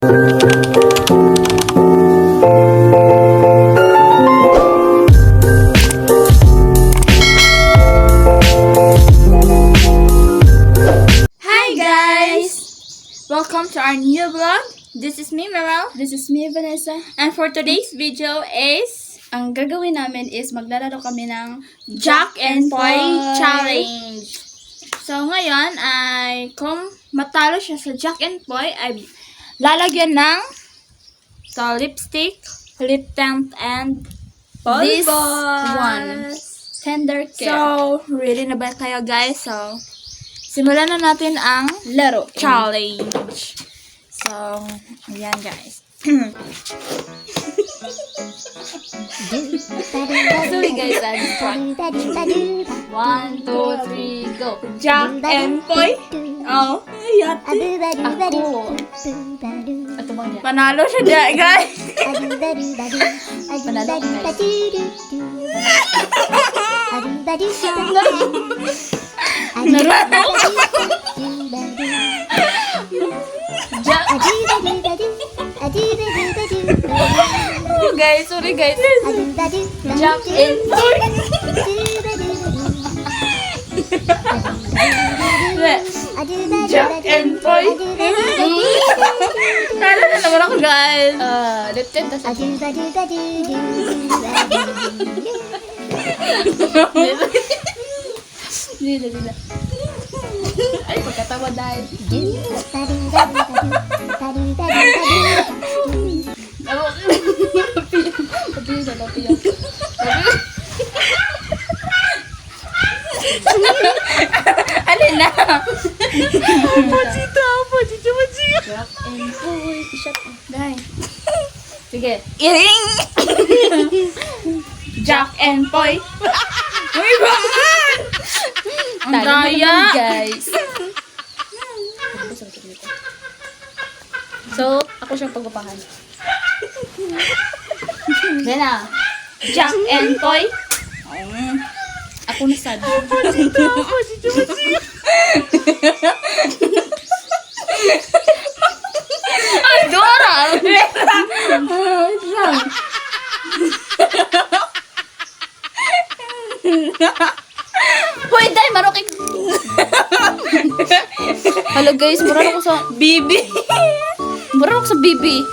Hi guys! Welcome to our new vlog. This is me, Meryl. This is me, Vanessa. And for today's video is Ang gagawin namin is maglalaro kami ng Jack and Boy Boy. Challenge. So ngayon ay kung matalo siya sa Jack and Boy ay lalagyan ng so, lipstick, lip tint, and This balls. one. tender care. So, ready na ba kayo guys? So, simulan na natin ang laro. challenge. So, ayan guys. Sorry guys, I'm drunk. One, two, three, go. Jack and Boy. Oh, ayan. Ako. Ito mo niya. Panalo siya dyan, guys. Panalo ko guys. Jack. Guys, sorry guys. And Boy. Jack and Boy. Talo na naman ako, guys. Uh, lip tint, tas Dila, dila. Ay, pagkatawa dahil. Pati sa lopi yung. Alin na? Pachito, pachito, pachito. Jack and Boy. Shut up. Dahil. Sige. Iring! Jack and Boy. Uy, bakit? Ang Talo na daya. naman, guys. So, ako siyang pagpapahan. Then na. Jack and Boy. Ako na sad. Ay, Dora! Wait lang. Hoy, dahil marokik. Hello guys, mura ako sa Bibi. mura ako sa bibi.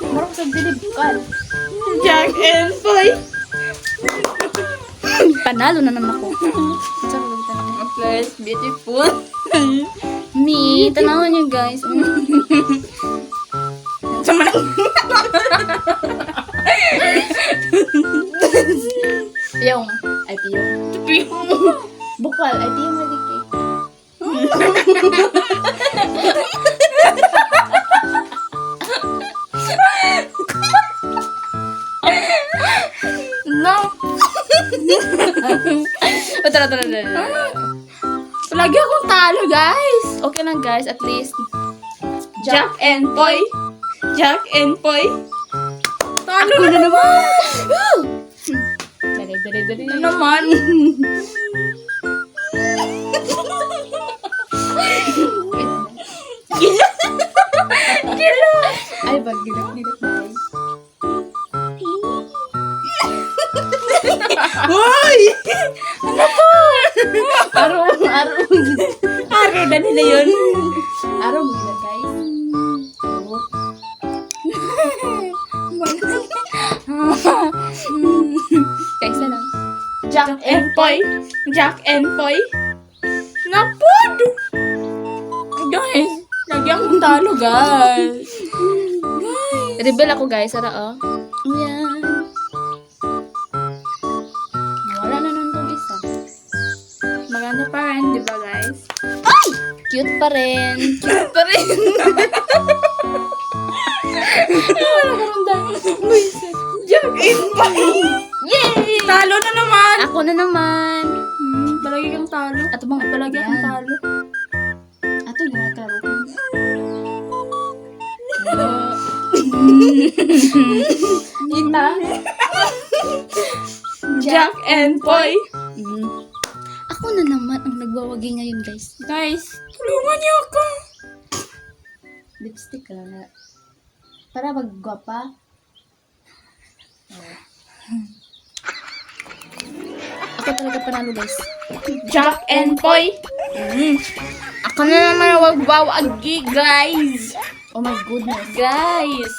Mura ako sa bilibukan. Jack and Boy. Panalo na naman ako. It's beautiful. Me, tanawan niyo guys. Sama na. Yung, ay tiyong. Bukal, ay tiyong malikik. O, tara, tara, tara, tara. Lagi akong talo, guys. Okay lang guys, at least. Jack and Boy. Jack and Boy. Talo Ako na na naman. Dali, dali, dali. Ano naman? Kilo. Ay, bag, gilap-gilap guys. Hoy! Ano po? Araw, araw. Araw na nila yun. Araw mo gilap guys. Guys, na lang. Jack and Boy. Jack and Boy. Napod! Guys, lagi akong talo, guys. Rebel ako guys, ara oh. Ayan. Rin, di ba, guys? Cute pa rin. Cute pa rin. Wala ka. Jack and Boy. Yay! Talo na naman. Ako na naman. Hmm, palagi kang talo. Ato bang Palagi akong Yan. talo. Ato yung nataro ko. Ita. Jack and Boy. Nagwawagi ngayon guys. Guys, tulungan niyo ako. Lipstick ka na. Para maggwapa. Ako talaga panalo guys. Jack and Poy. Mm. Ako na naman wagwawagi, guys. Oh my goodness. Guys.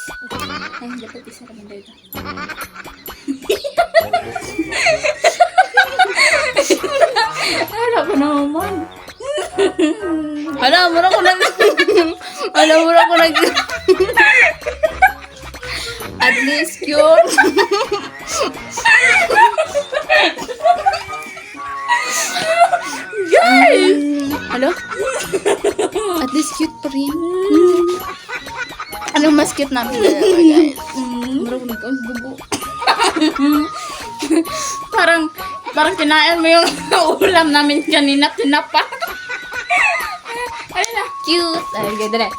Ay, dapat isa ka lang dito. Hala ko naman. Hala, mura ko nag... Hala, mura ko nag... At least cute. Guys! Hello? At least cute pa rin. Anong mas cute namin dalawa, guys? Mura ko bubo. Parang, kinain mo yung ulam namin kanina, tinapa. Ayun na. Cute. Ay, ganda na.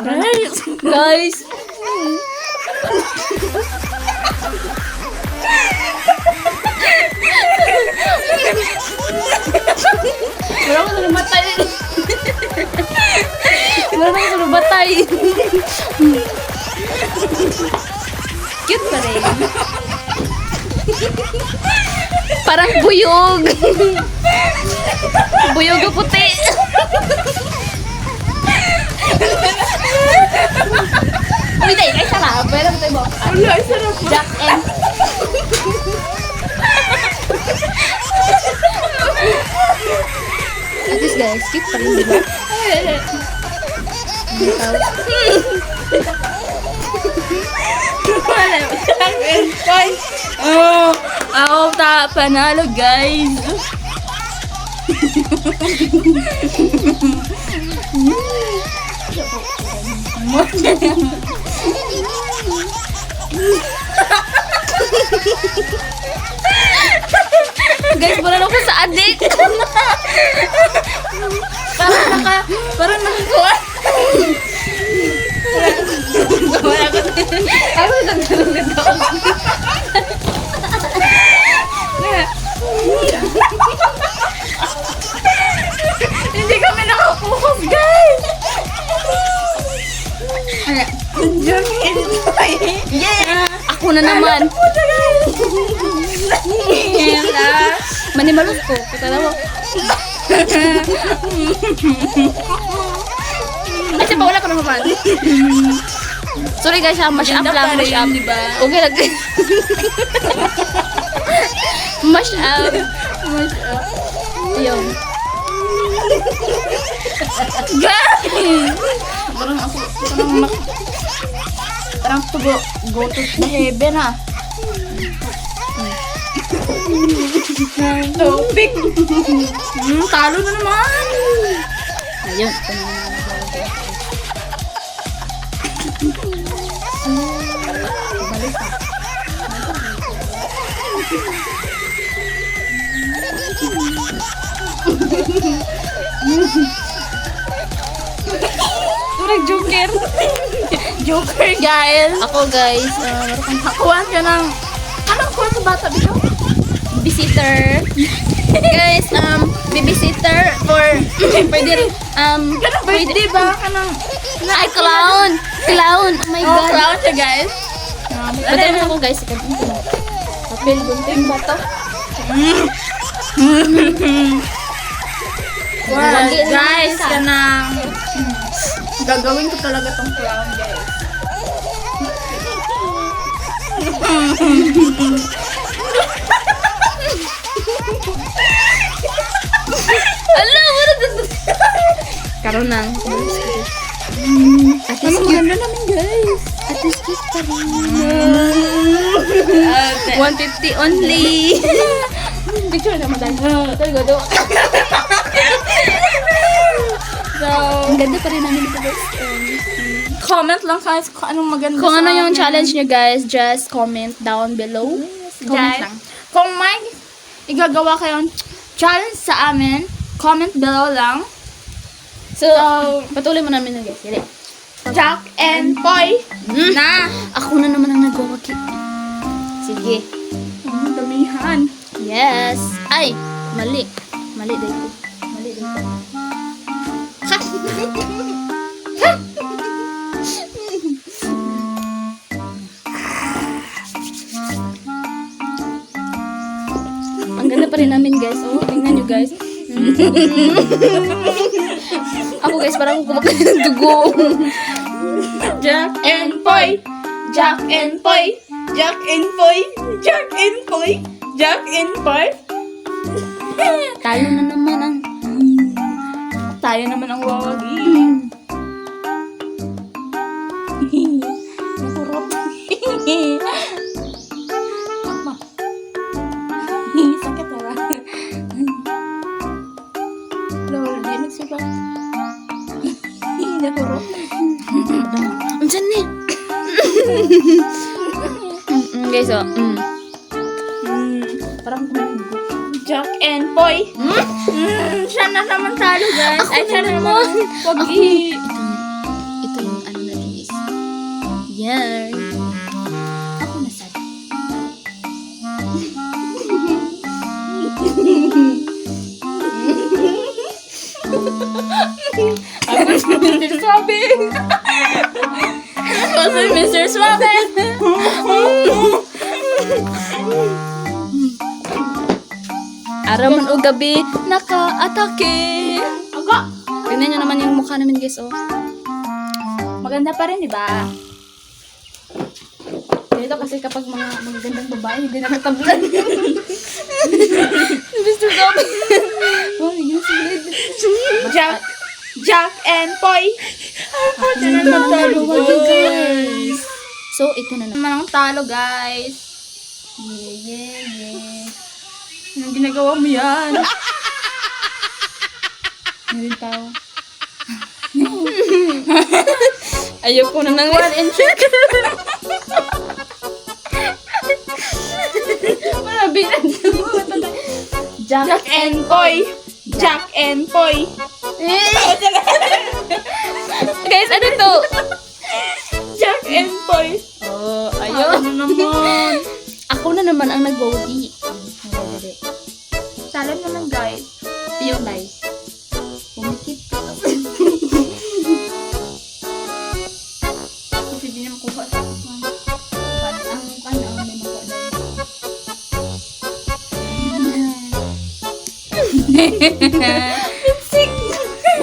Guys! Guys! Wala ko namatay. Na ako batay. Cute pa rin. Parang buyog. buyog ang puti. Uy, dahil kay sarap. Pero tayo mo. Wala, sarap. Jack and... At guys, cute pa rin? Wala, and Poy. Oh, ako ta panalo, guys. Guys, wala na ako sa adik. Parang naka, parang nakakuha. Wala ko. Ako nagdurog ako. Hindi kami nakapokus, guys. Diyan Poy. Yeah! Ako na naman. Yan Manimalus ko. Patala mo. Ay, siya pa wala ka naman. Sorry guys, ha, mash up lang, mash up. diba? Okay lang. mash up. Mash up. Ayun. Guys! Parang ako, parang mak... Parang to go, go to heaven ah. Topic! Hmm, talo na naman! Ayun. Parang joker. joker, guys. Ako guys, uh, kang Nakuha ka ng... Anong kuha sa bata, bito? Babysitter. guys, um, babysitter for, pwede rin, um, Ganun ba? Kanang... ay, clown. Clown. Oh my Oh, God. clown siya, guys. Pwede naman ako guys, ikan Papel gunting ba to? Na guys, isa. ka na. Gagawin ko talaga tong clown, guys. Ala, wala dito. Karoon na. At least cute. namin, guys. At least cute pa rin. 150 only. Picture naman tayo. Tayo go do. So, Ang ganda pa rin namin dito guys. comment lang guys kung anong maganda Kung ano yung challenge nyo guys, just comment down below. Comment lang. kung may igagawa kayong challenge sa amin, comment below lang. So, patuloy mo namin na guys. Dili. Jack and Poy Mm. na Ako na naman ang nagwawaki. Sige. Ang damihan. Yes. Ay, mali. Mali dito. Mali dito. Ha! Ha! Ang ganda pa rin namin guys. Oh, tingnan nyo guys. Ako guys, parang kumakain ng dugo. Jack and Poy. Jack and Poy. Jack and Poy. Jack and Poy. Jack and Poy. Tayo na naman ang... Tayo naman ang wawagi. Talo, guys. Ako Ay, naman. naman. Wagi. Ito yung ano na guys. Yan. Ako na sad. Ako si Mr. Swabe. Ako si Mr. Swabe. Araw man o gabi, naka-atake. Aga. Tingnan nyo naman yung mukha namin guys, oh. Maganda pa rin, di ba? Dito kasi kapag mga magagandang babae, hindi nakatablan. Mr. Gabi. oh, yun silid. Jack. Jack and Poy. Ako na naman talo, guys. So, ito na naman. naman ang talo, guys. Yeah, yeah, yeah. Anong ginagawa mo yan? Meron tao. Ayoko na nang one and check. Malabi na Jack. Jack and Poy. Jack and Poy. Guys, ano to? Jack and Poy. Oh, Ano naman? Ako na naman ang nag-vote. Talo naman, guys. Yung live. Pumikit ka. Kasi di na makuha sa Ang mukha na ang may makuha na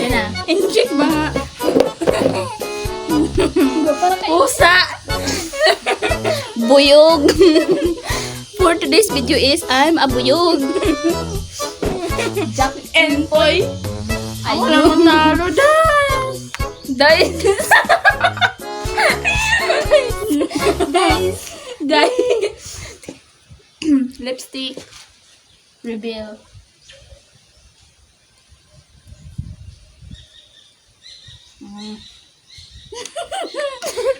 Yan na. Inject ba Pusa! Buyog. For today's video is I'm a buyog. Jack and Poy. Ako Ayun. naman talo, guys. Dahil Guys. Guys. Lipstick. reveal.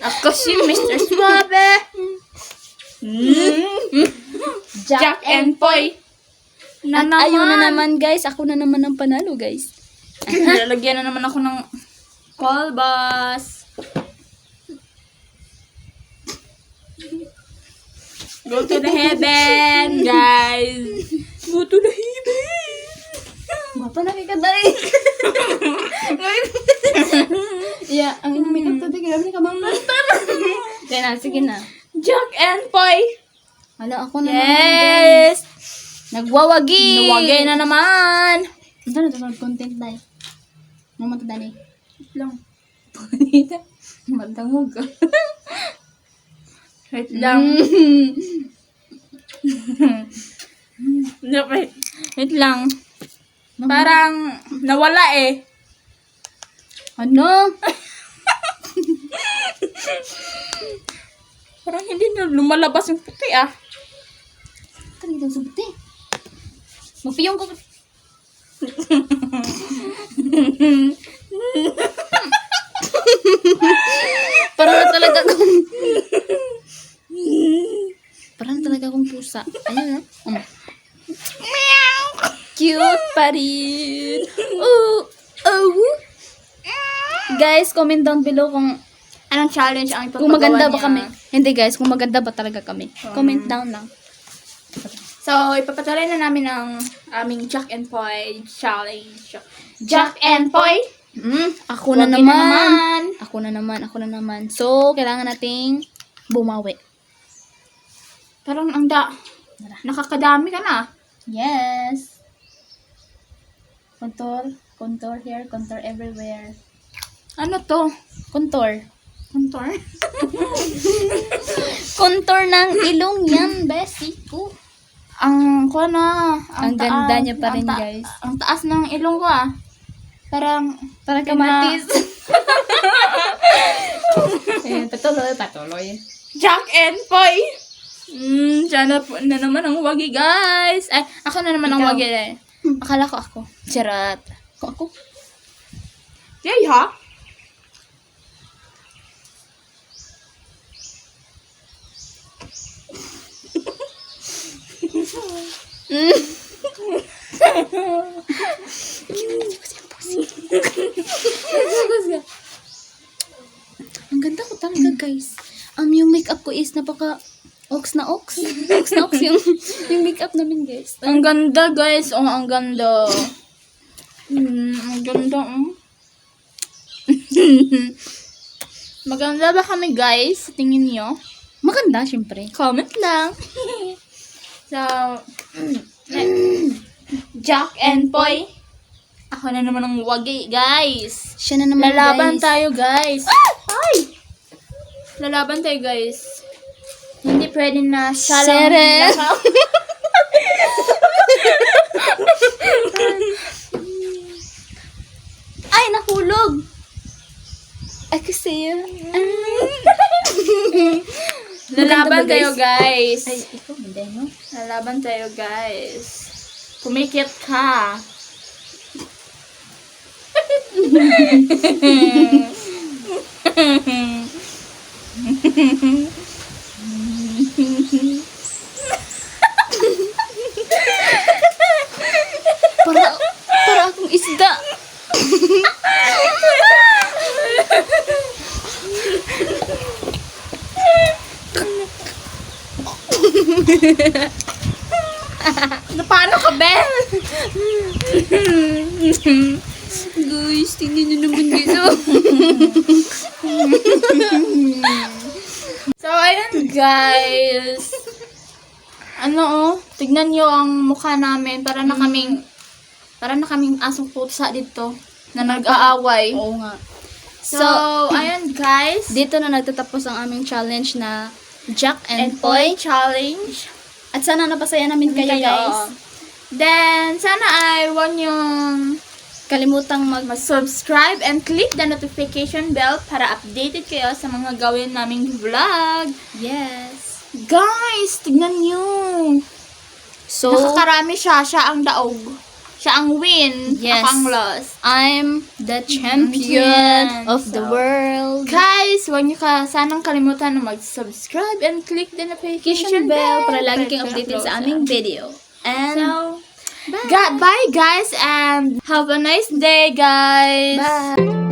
Ako si Mr. Suave. Mm. Jack and Poy. Na At ayun na naman guys, ako na naman ang panalo guys. Lalagyan na naman ako ng kolbas. Go to the heaven, guys. Go to the heaven. Mapa na kay kaday. yeah, ang ina makeup to tigil ni kabang Sige na, sige na. Jack and Poy. Hala, ako na naman. Yes. Nagwawagi. Nawagay na naman. Ito na ito content dai. Naman to dani. Lang. Magdangog ka. Wait lang. Wait, wait lang. Parang nawala eh. Ano? Parang hindi na lumalabas yung puti ah. Kani daw sabti. Magpiyong ko. Parang na talaga akong... Parang talaga akong pusa. Ayun na. Um. Cute pa rin. Oh, oh. Guys, comment down below kung Anong challenge ang ipapagawa kung maganda ba kami. Hindi guys, kung maganda ba talaga kami. Comment down lang. So, ipapatuloy na namin ang aming Jack and Poy challenge. Jack and Poy? Mm, ako na Wagi naman. Ako na naman, ako na naman. So, kailangan nating bumawi. Parang ang da... Nakakadami ka na. Yes. Contour, contour here, contour everywhere. Ano to? Contour. Contour? Contour ng ilong yan, Bessie ko. Ang ko na. Ang ganda niya pa rin, ang guys. Ang taas ng ilong ko ah. Parang... Parang kamatis. Ayan, patuloy, patuloy. Jack and Poy! Mm, siya na, po- na naman ang wagi, guys. Ay, ako na naman ang Ikaw. wagi eh. Akala ko ako. Charot. Ako, ako. Yay, ha? Ang ganda ko talaga, guys. Um, yung makeup ko is napaka ox na ox. ox na ox yung, yung makeup namin, guys. Ang ganda, guys. Oh, ang ganda. Hmm, ang ganda, oh. Maganda ba kami, guys? Sa tingin niyo? Maganda, syempre. Comment lang. so, Jack and Poy. Ako na naman ang wagi, guys. Siya na naman, Lalaban guys. tayo, guys. Ay! Lalaban tayo, guys. Hindi pwede na siya lang. Sere. naka- Ay, nahulog! Ay, kasi yun. Lalaban tayo, guys? guys. Ay, ikaw, hindi, no? Lalaban tayo, guys. Pumikit ka. Para, para akong isda. Na paano ka, Ben? Guys, tingnan nyo naman dito. So, ayun, guys. Ano, oh, tignan nyo ang mukha namin. Para na kaming, para na kaming asong pusa dito na nag-aaway. Oo nga. So, ayun, guys. Dito na nagtatapos ang aming challenge na Jack and, And Poy. Challenge. At sana napasaya namin kayo, guys. Then, sana ay huwag niyong Kalimutang mag... mag-subscribe and click the notification bell para updated kayo sa mga gawin naming vlog. Yes. Guys, tignan niyo. So, Nakakarami siya. Siya ang daog. Siya ang win. Yes. Ako ang loss. I'm the champion Champion. of the So, world. Guys, huwag niyo ka sanang kalimutan na mag-subscribe and click the notification Notification bell para lagi kang updated sa aming video. And, So, Ga- bye guys and have a nice day guys. bye!